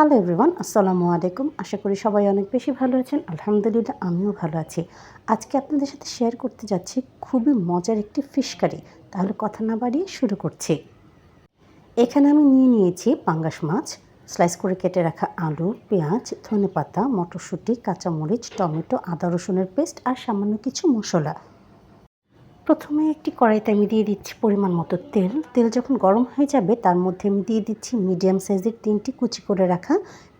Hello everyone আসসালামু আলাইকুম আশা করি সবাই অনেক বেশি ভালো আছেন। আলহামদুলিল্লাহ, আমিও ভালো আছি। আজকে আপনাদের সাথে শেয়ার করতে যাচ্ছি খুবই মজার একটি ফিশ কারি তাহলে কথা না বাড়িয়ে শুরু করছি। এখানে আমি নিয়ে নিয়েছি পাঙ্গাস মাছ স্লাইস করে কেটে রাখা আলু, পেঁয়াজ, ধনেপাতা, মটরশুঁটি, কাঁচামরিচ, টমেটো, আদা রসুনের পেস্ট আর সামান্য কিছু মশলা। প্রথমে একটি কড়াইতে আমি দিয়ে দিচ্ছি পরিমাণ মতো তেল। তেল যখন গরম হয়ে যাবে, তার মধ্যে আমি দিয়ে দিচ্ছি মিডিয়াম সাইজের তিনটি কুচি করে রাখা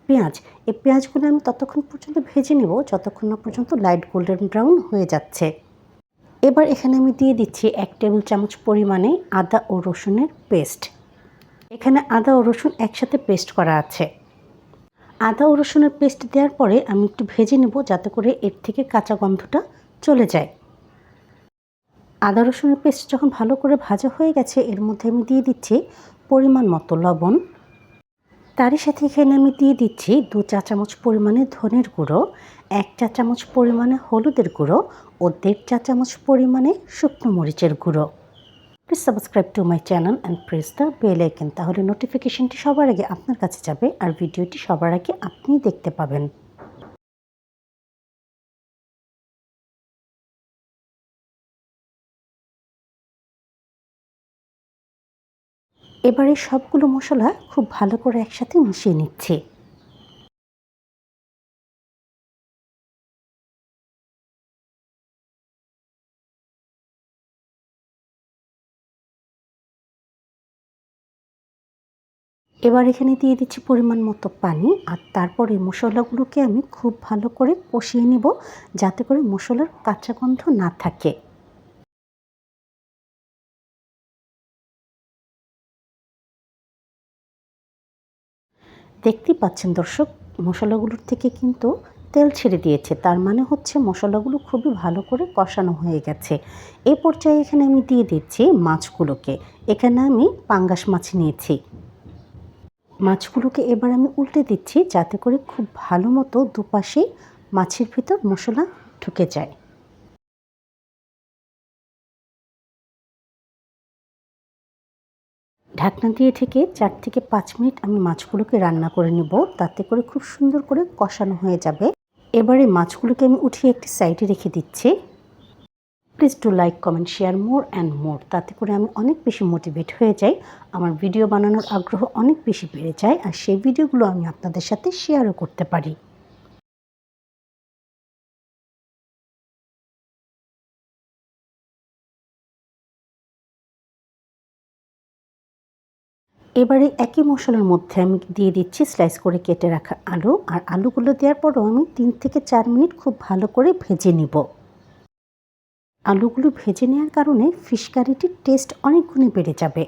পেঁয়াজ। এই পেঁয়াজগুলো আমি ততক্ষণ পর্যন্ত ভেজে নেব, যতক্ষণ না পর্যন্ত লাইট গোল্ডেন ব্রাউন হয়ে যাচ্ছে। এবার এখানে আমি দিয়ে দিচ্ছি এক টেবিল চামচ পরিমাণে আদা ও রসুনের পেস্ট। এখানে আদা ও রসুন একসাথে পেস্ট করা আছে। আদা ও রসুনের পেস্ট দেওয়ার পরে আমি একটু ভেজে নেব, যাতে করে এর থেকে কাঁচা গন্ধটা চলে যায়। আদা রসুনের পেস্ট যখন ভালো করে ভাজা হয়ে গেছে, এর মধ্যে আমি দিয়ে দিচ্ছি পরিমাণ মতো লবণ। তারই সাথে এখানে আমি দিয়ে দিচ্ছি দু চা চামচ পরিমাণে ধনের গুঁড়ো, এক চা চামচ পরিমাণে হলুদের গুঁড়ো ও দেড় চা চামচ পরিমাণে শুকনো মরিচের গুঁড়ো। Please subscribe to my channel and press the bell icon তাহলে নোটিফিকেশনটি সবার আগে আপনার কাছে যাবে আর ভিডিওটি সবার আগে আপনি দেখতে পাবেন। এবারে সবগুলো মশলা খুব ভালো করে একসাথে মিশিয়ে নিচ্ছি। এবার এখানে দিয়ে দিচ্ছি পরিমাণ মতো পানি আর তারপরে মশলাগুলোকে আমি খুব ভালো করে কষিয়ে নেব যাতে করে মশলার কাঁচা গন্ধ না থাকে। দেখতেই পাচ্ছেন দর্শক, মশলাগুলোর থেকে কিন্তু তেল ছেড়ে দিয়েছে। তার মানে হচ্ছে মশলাগুলো খুবই ভালো করে কষানো হয়ে গেছে। এই পর্যায়ে এখানে আমি দিয়ে দিচ্ছি মাছগুলোকে। এখানে আমি পাঙ্গাস মাছ নিয়েছি। মাছগুলোকে এবার আমি উল্টে দিচ্ছি যাতে করে খুব ভালো মতো দুপাশেই মাছের ভিতর মশলা ঢুকে যায়। ঢাকনা দিয়ে থেকে চার থেকে পাঁচ মিনিট আমি মাছগুলোকে রান্না করে নেব। তাতে করে খুব সুন্দর করে কষানো হয়ে যাবে। এবারে মাছগুলোকে আমি উঠিয়ে একটি সাইডে রেখে দিচ্ছি। Please to like, comment, share more and more. তাতে করে আমি অনেক বেশি মোটিভেট হয়ে যাই। আমার ভিডিও বানানোর আগ্রহ অনেক বেশি বেড়ে যায়। আর সেই ভিডিওগুলো আমি আপনাদের সাথে শেয়ারও করতে পারি। এবারে একই মশলার মধ্যে আমি দিয়ে দিচ্ছি স্লাইস করে কেটে রাখা আলু। আর আলুগুলো দেওয়ার পরও আমি তিন থেকে চার মিনিট খুব ভালো করে ভেজে নিব। আলুগুলো ভেজে নেওয়ার কারণে ফিশ কারিটির টেস্ট অনেক গুণে বেড়ে যাবে।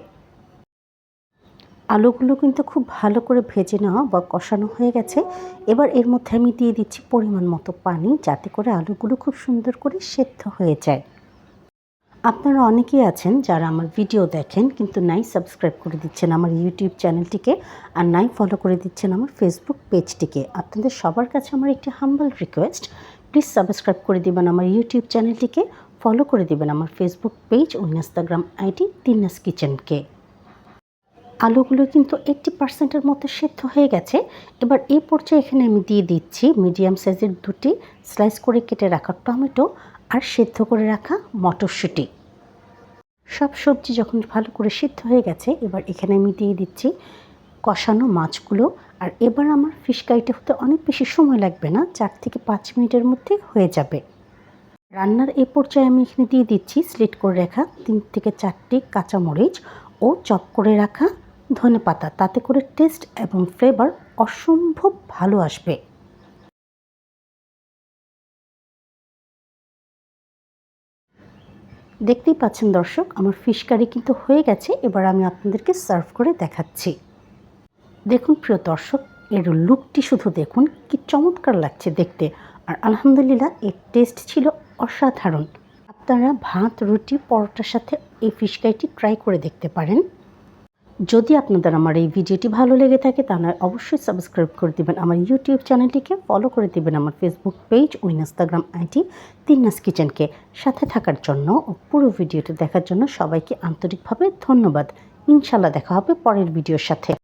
আলুগুলো কিন্তু খুব ভালো করে ভেজে নেওয়া বা কষানো হয়ে গেছে। এবার এর মধ্যে আমি দিয়ে দিচ্ছি পরিমাণ মতো পানি, যাতে করে আলুগুলো খুব সুন্দর করে সেদ্ধ হয়ে যায়। আপনারা অনেকেই আছেন যারা আমার ভিডিও দেখেন, কিন্তু নাই সাবস্ক্রাইব করে দিচ্ছেন আমার ইউটিউব চ্যানেলটিকে আর নাই ফলো করে দিচ্ছেন আমার ফেসবুক পেজটিকে আপনাদের সবার কাছে আমার একটি হাম্বল রিকোয়েস্ট প্লিজ সাবস্ক্রাইব করে দিবেন আমার ইউটিউব চ্যানেলটিকে ফলো করে দিবেন আমার ফেসবুক পেজ ও ইনস্টাগ্রাম আইডি তিনাস কিচেনকে আলুগুলো কিন্তু এইট্টি পার্সেন্টের মতো সেদ্ধ হয়ে গেছে। এবার এই পর্যায়ে এখানে আমি দিয়ে দিচ্ছি মিডিয়াম সাইজের দুটি স্লাইস করে কেটে রাখা টমেটো আর সেদ্ধ করে রাখা মটরশুঁটি। সব সবজি যখন ভালো করে সিদ্ধ হয়ে গেছে, এবার এখানে আমি দিয়ে দিচ্ছি কষানো মাছগুলো। আর এবার আমার ফিশ কারিটা হতে অনেক বেশি সময় লাগবে না, চার থেকে পাঁচ মিনিটের মধ্যে হয়ে যাবে। রান্নার এ পর্যায়ে আমি এখানে দিয়ে দিচ্ছি স্লিট করে রাখা তিন থেকে চারটি কাঁচামরিচ ও চপ করে রাখা ধনে পাতা তাতে করে টেস্ট এবং ফ্লেভার অসম্ভব ভালো আসবে। দেখতেই পাচ্ছেন দর্শক, আমার ফিশ কারি কিন্তু হয়ে গেছে, এবার আমি আপনাদেরকে সার্ভ করে দেখাচ্ছি। দেখুন প্রিয় দর্শক, এর লুকটি শুধু দেখুন, কি চমৎকার লাগছে দেখতে। আর আলহামদুলিল্লাহ, এর টেস্ট ছিল অসাধারণ। আপনারা ভাত, রুটি, পরোটার সাথে এই ফিশ কারিটি ট্রাই করে দেখতে পারেন। যদি আপনাদের আমার এই ভিডিওটি ভালো লেগে থাকে, তাহলে অবশ্যই সাবস্ক্রাইব করে দেবেন। আমার ইউটিউব চ্যানেলটিকে ফলো করে দেবেন আমার ফেসবুক পেজ ও ইনস্টাগ্রাম আইডি তিন্নাস কিচেনকে। সাথে থাকার জন্য ও পুরো ভিডিওটি দেখার জন্য সবাইকে আন্তরিকভাবে ধন্যবাদ। ইনশাল্লাহ দেখা হবে পরের ভিডিওর সাথে।